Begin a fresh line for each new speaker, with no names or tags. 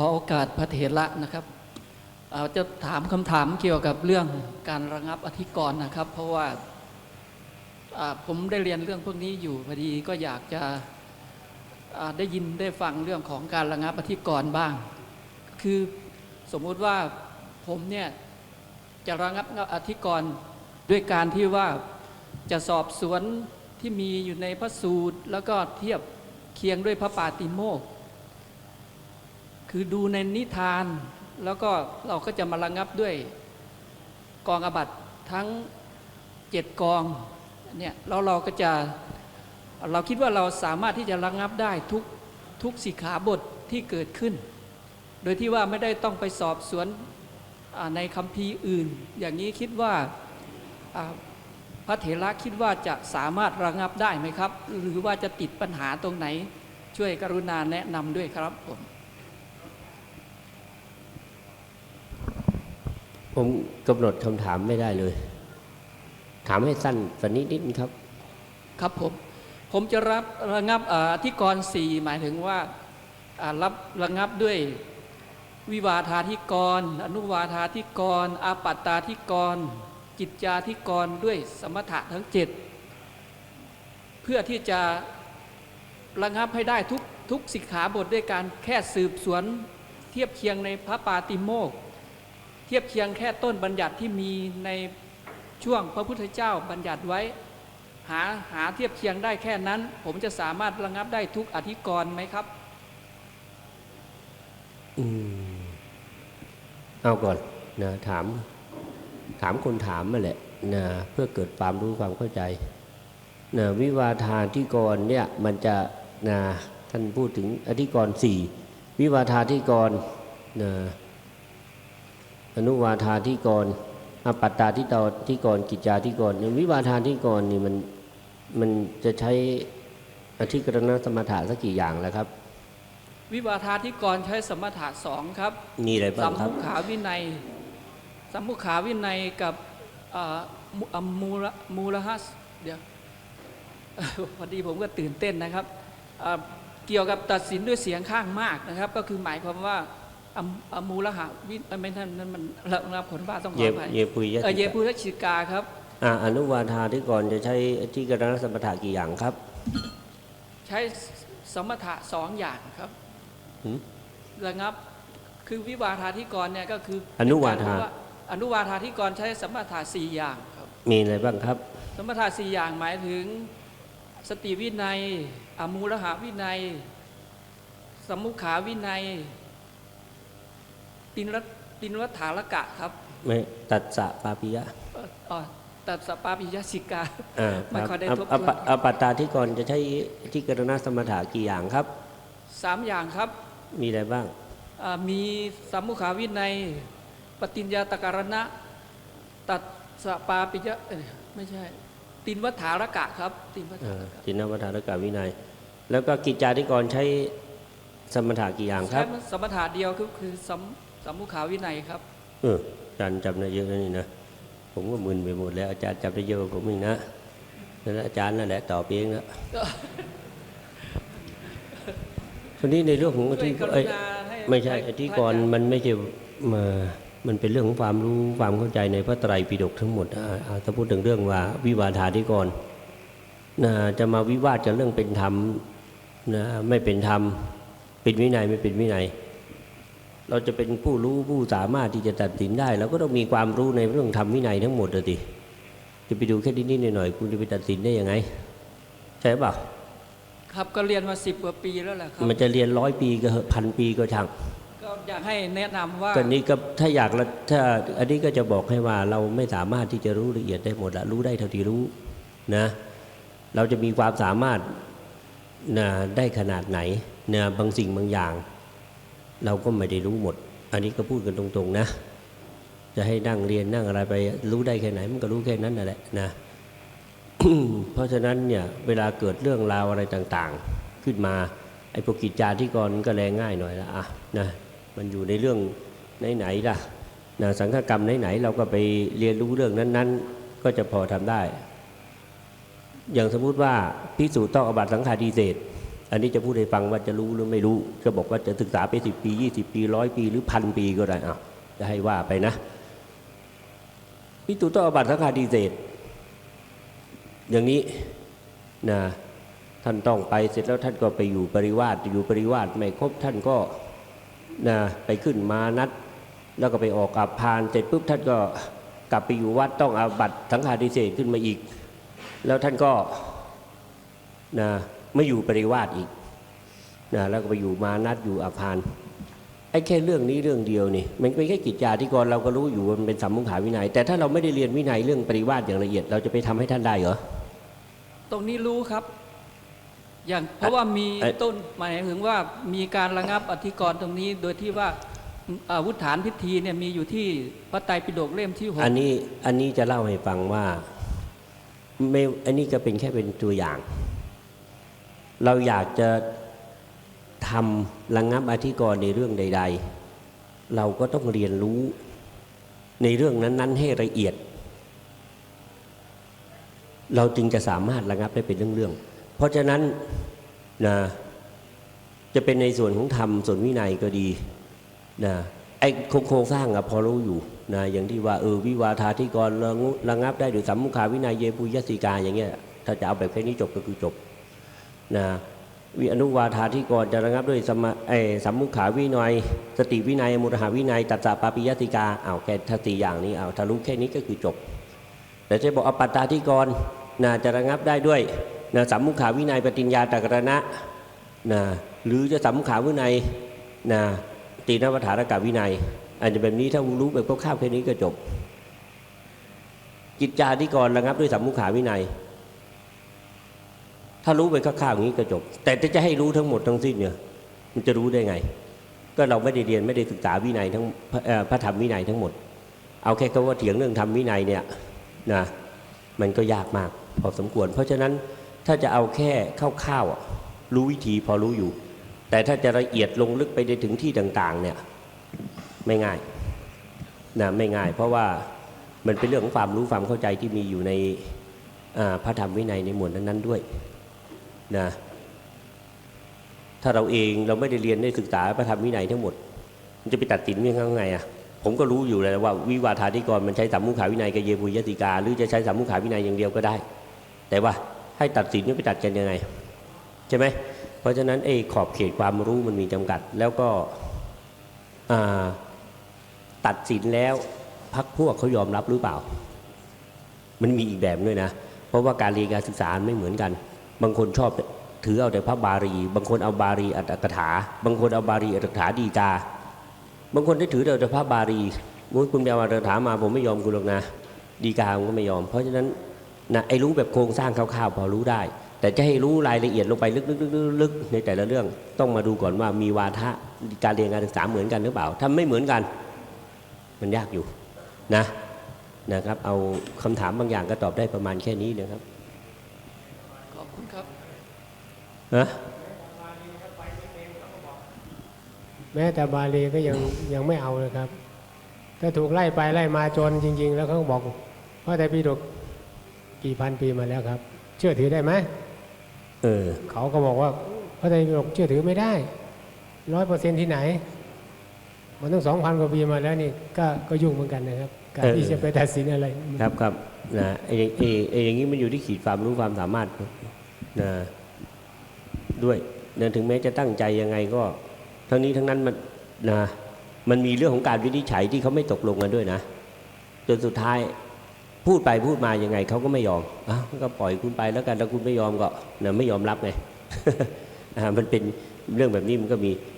ขอโอกาสพระเถระนะครับเอ่อจะถามคำถามเกี่ยวกับเรื่องการระงับอธิกรณ์นะครับ เพราะว่าผมได้เรียนเรื่องพวกนี้อยู่พอดีก็อยากจะได้ยินได้ฟังเรื่องของการระงับอธิกรณ์บ้าง คือสมมุติว่าผมเนี่ยจะระงับอธิกรณ์ด้วยการที่ว่าจะสอบสวนที่มีอยู่ในพระสูตร แล้วก็เทียบเคียงด้วยพระปาติโมกข์ คือดูในนิทาน แล้วก็เราก็จะมาระงับด้วยกองอบัตทั้งเจ็ดกองเนี่ยแล้วเราก็จะเราคิดว่าเราสามารถที่จะระงับได้ทุกทุกสิขาบทที่เกิดขึ้น โดยที่ว่าไม่ได้ต้องไปสอบสวนในคัมภีร์อื่น อย่างนี้คิดว่าอ่าพระเถระคิดว่าจะสามารถระงับได้ไหมครับ หรือว่าจะติดปัญหาตรงไหน ช่วยกรุณาแนะนำด้วยครับผม
ผมกำหนดคำถามไม่ได้เลย ถามให้สั้นสักนิดนิดครับ
ครับผม ผมจะรับระงับอ่าที่กรสี่หมายถึงว่ารับระงับด้วยวิวาทาธิกร อนุวาทาธิกร อาปัตตาธิกรจิตจาธิกรด้วยสมถะทั้งเจ็ดเพื่อที่จะระงับให้ได้ทุกทุกสิกขาบทด้วยการแค่สืบสวนเทียบเคียงในพระปาติโมก เทียบเคียงแค่ต้นบัญญัติที่มีในช่วงพระพุทธเจ้าบัญญัติไว้ หาหาเทียบเคียงได้แค่นั้น ผมจะสามารถระงับได้ทุกอธิกรณ์ไหมครับ
อืม เอาก่อนนะถาม ถามคนถามมาแหละนะเพื่อเกิดความรู้ความเข้าใจนะวิวาทานที่กรเนี่ยมันจะนะท่านพูดถึงอธิกรณ์สี่วิวาทาที่กรนะ อนุวาทาที่กรอปัตตาที่ตอที่กรกิจจาที่กรเนี่ยวิวาทานที่กรนี่มันมันจะใช้อธิกรณสมถะสักกี่อย่างแล้วครับ
วิวาทาธิกรใช้สมถะสองครับ
มีอะไรบ้า
สั
ง
ม
ครับ
มุขาวินัยสัมมุขาวินัยกับเอ่อมุอะมูลมูลหัสเดี๋ยวพอดีผมก็ตื่นเต้นนะครับเอ่อเกี่ยวกับตัดสินด้วยเสียงข้างมากนะครับ ก็คือหมายความว่า อัมอัมมูลหะวิเอ่อไม่ท่านนั้นมันระงับผลบ้าต้องข
เย
ออภัย
เยปุยยะ
เออ
ติ
เย
กะ
ปุรชิกาครับ
อ่าอนุวาทาที่ก่อนจะใช้ที่กรณสมถะกี่อย่างครับ
ใช้สมถะสองอย่างครับ
หืม
ระงับคือวิวาทาธิกรเนี่ยก็คือ
อนุวาทา
เป็นกรอนุวาทาธิกรใช้สมถะสี่อย่างครับ
มีอะไรบ้างครับ
สมถะสี่อย่างหมายถึงสติวินัย อมูลหาวินัยสมมุขาวินัย ตินรัตตินรัฐารกะครับ
ไม่ตัดสะปาปิยะ
เอ่ออ๋อตัดสปาปิยสิกา
อ่า
ไม่ค่อยได้
ครับ
ทบทวน
อปอปัตตาที่ก่อนจะใช้ที่กรณสมถะกี่อย่างครับ
สามอย่างครับ
มีอะไรบ้าง
อ่ามีสัมมุขาวินัยปฏิญญาตการณะ ตัดสปาปิยะเอ้ยไม่ใช่ ตินวัฏารกะครับ ตินวัฏา
อ่าร
กะ
จินนวัฏารกาวินัย แล้วก็กิจจาที่ก่อนใช้สมถะกี่อย่างค
ใช้
รับ
สมถะเดียวคือคือสัม สัมมุขาวินัยครับ
เอออาจารย์จำได้เยอะนะนี่นะผมก็มึนไปหมดแล้วอาจารย์จำได้เยอะกว่าผมอีกนะนั่นแหละอาจารย์นั่นแหละตอบเองนะทีนี้ในเรื่องของ
ช่วย
ที่
กรุ
เอ้ย
ณาให้
ไม่ใช่
ให้
ไอ้ที่ก่อน
พระาจารย์
มันไม่ใช่มามันเป็นเรื่องของความรู้ความเข้าใจในพระไตรปิฎกทั้งหมดอ่าอ่าถ้าพูดถึงเรื่องว่าวิวาทาธิกรนะจะมาวิวาทกันเรื่องเป็นธรรมนะไม่เป็นธรรมเป็นวินัยไม่เป็นวินัย เราจะเป็นผู้รู้ผู้สามารถที่จะตัดสินได้เราก็ต้องมีความรู้ในเรื่องธรรมวินัยทั้งหมดเลยดิจะไปดูแค่นิดๆหน่อยๆคุณจะไปตัดสินได้ยังไง ใช่เปล่า
ครับก็เรียนมาสิบกว่าปีแล้วแหละครับ
มันจะเรียนร้อยปีก็เหอะพันปีก็ช่าง
ก็อยากให้แนะนำว่า
ก็นี่ก็ถ้าอยากละถ้าอันนี้ก็จะบอกให้ว่าเราไม่สามารถที่จะรู้ละเอียดได้หมดละรู้ได้เท่าที่รู้นะ เราจะมีความสามารถนะได้ขนาดไหนนะบางสิ่งบางอย่าง เราก็ไม่ได้รู้หมด อันนี้ก็พูดกันตรงๆนะ จะให้นั่งเรียนนั่งอะไรไป รู้ได้แค่ไหน มันก็รู้แค่นั้นนั่นแหละนะเพราะฉะนั้นเนี่ยเวลาเกิดเรื่องราวอะไรต่างๆ ขึ้นมาไอ้พวกกิจจาที่กรก็แรงง่ายหน่อยละอะนะมันอยู่ในเรื่องไหนๆล่ะนะสังฆกรรมไหนๆเราก็ไปเรียนรู้เรื่องนั้นๆ ก็จะพอทำได้ อย่างสมมุติว่าพิสูจน์ต้องอบัตสังฆาทิเศษ อันนี้จะพูดให้ฟังว่าจะรู้หรือไม่รู้ ก็บอกว่าจะศึกษาไปสิบปียี่สิบปีร้อยปีหรือพันปีก็ได้อะจะให้ว่าไปนะพิจูต้องอาบัตสังฆาทิเศษอย่างนี้นะท่านต้องไปเสร็จแล้วท่านก็ไปอยู่ปริวาสอยู่ปริวาสไม่ครบท่านก็นะไปขึ้นมานัด แล้วก็ไปออกอับพานเสร็จปุ๊บท่านก็กลับไปอยู่วัดต้องอาบัตสังฆาทิเศษขึ้นมาอีก แล้วท่านก็นะ ไม่อยู่ปริวาสอีกนะแล้วก็ไปอยู่มานัดอยู่อับพานไอ้แค่เรื่องนี้เรื่องเดียวนี่มันเป็นแค่กิจจาธิกรเราก็รู้อยู่ว่ามันเป็นสัมมุขาวินัย แต่ถ้าเราไม่ได้เรียนวินัยเรื่องปริวาสอย่างละเอียด เราจะไปทำให้ท่านได้เหรอ
ตรงนี้รู้ครับ อย่างเพราะว่ามี
เอ่อ
ต้นหมายถึงว่ามีการระงับอธิกรณ์ตรงนี้ โดยที่ว่าอาวุธฐานพิธีเนี่ยมีอยู่ที่พระไตรปิฎกเล่มที่หก
อันนี้อันนี้จะเล่าให้ฟังว่าไม่อันนี้ก็เป็นแค่เป็นตัวอย่าง เราอยากจะทำระงงับอธิกรณ์ในเรื่องใด ๆ เราก็ต้องเรียนรู้ในเรื่องนั้น ๆ ให้ละเอียด เราจึงจะสามารถระงับได้เป็นเรื่องๆเพราะฉะนั้นนะจะเป็นในส่วนของธรรมส่วนวินัยก็ดีนะไอ้โครงโครงสร้างอะพอรู้อยู่นะอย่างที่ว่าเออวิวาทาธิกรระงระงับได้หรือสัมมุขาวินัยเยปุยสิกาอย่างเงี้ยถ้าจะเอาแบบแค่นี้จบก็คือจบ นะวิอนุวาทาธิกรจะระงับด้วยสมสัมมุขาวินัย สติวินัยมุตหาวินัยตัสสะปาปิยติกาเอาแค่ถ้าสี่อย่างนี้เอาถ้ารู้แค่นี้ก็คือจบ แต่จะบอกอปัตตาธิกรนะจะระงับได้ด้วยนะสัมมุขาวินัยปฏิญญาตกรณะนะหรือจะสัมมุขาวินัยนะตีนวัฏฐานกาวินัยอาจจะแบบนี้ถ้ารู้แบบคร่าวๆแค่นี้ก็จบ กิจจาธิกรระงับด้วยสัมมุขาวินัย ถ้ารู้ไปคร่าวๆอย่างนี้ก็จบ แต่ถ้าจะให้รู้ทั้งหมดทั้งสิ้นเนี่ย มันจะรู้ได้ไง ก็เราไม่ได้เรียนไม่ได้ศึกษาวินัยทั้งพระเอ่อพระธรรมวินัยทั้งหมด เอาแค่คำว่าเถียงเรื่องธรรมวินัยเนี่ยนะมันก็ยากมากพอสมควร เพราะฉะนั้นถ้าจะเอาแค่คร่าวๆรู้วิธีพอรู้อยู่ แต่ถ้าจะละเอียดลงลึกไปในถึงที่ต่าง ๆ เนี่ยไม่ง่ายนะไม่ง่าย เพราะว่ามันเป็นเรื่องของความรู้ความเข้าใจที่มีอยู่ในพระธรรมวินัยในหมวดนั้นๆด้วย นะถ้าเราเองเราไม่ได้เรียนได้ศึกษาพระธรรมวินัยทั้งหมด มันจะไปตัดสินยังไงอะผมก็รู้อยู่แล้วว่าวิวาทาธิกรมันใช้สัมมุขาวินัยกับเยบุยติกา หรือจะใช้สัมมุขาวินัยอย่างเดียวก็ได้ แต่ว่าให้ตัดสินนี่ไปตัดกันยังไง ใช่ไหมเพราะฉะนั้นไอ้ขอบเขตความรู้มันมีจำกัด แล้วก็ตัดสินแล้วพักพวกเขายอมรับหรือเปล่า มันมีอีกแบบด้วยนะ เพราะว่าการเรียนการศึกษาไม่เหมือนกัน บางคนชอบถือเอาแต่พระบาลีบางคนเอาบาลีอัตถกถา บางคนเอาบาลีอัตถกถาดีกา บางคนได้ถือแต่พระบาลีโอ้ยคุณไปเอาอัตถกถามาผมไม่ยอมคุณหรอกนะ ดีกาผมก็ไม่ยอม เพราะฉะนั้นนะไอ้รู้แบบโครงสร้างคร่าวๆพอรู้ได้ แต่จะให้รู้รายละเอียดลงไปลึกๆๆๆในแต่ละเรื่องต้องมาดูก่อนว่ามีวาทะการเรียนการศึกษาเหมือนกันหรือเปล่าถ้าไม่เหมือนกัน มันยากอยู่นะนะครับ เอาคำถามบางอย่างก็ตอบได้ประมาณแค่นี้นะครับ
คุณครับ
นะ
แม้แต่บาลีก็ยังยังไม่เอาเลยครับ ถ้าถูกไล่ไปไล่มาจนจริง ๆ แล้วเขาก็บอกพระไตรปิฎกกี่พันปีมาแล้วครับ เชื่อถือได้ไหม
เออ
เขาก็บอกว่าพระไตรปิฎกเชื่อถือไม่ได้ร้อยเปอร์เซ็นที่ไหน มันต้องสองพันกว่าปีมาแล้วนี่ก็ก็ยุ่งเหมือนกันนะครับ การ
เออ
ที่จะไปตัดสินอะไร
ครับครับนะไอ้ไอ้ไอ้อย่างนี้มันอยู่ที่ขีดความรู้ความสามารถ นะด้วยนะถึงแม้จะตั้งใจยังไงก็ ทั้งนี้ทั้งนั้นมันนะมันมีเรื่องของการวินิจฉัยที่เขาไม่ตกลงกันด้วยนะจนสุดท้ายพูดไปพูดมายังไงเขาก็ไม่ยอมอ้าวก็ปล่อยคุณไปแล้วกันถ้าคุณไม่ยอมก็นะไม่ยอมรับไงมันเป็นเรื่องแบบนี้มันก็มี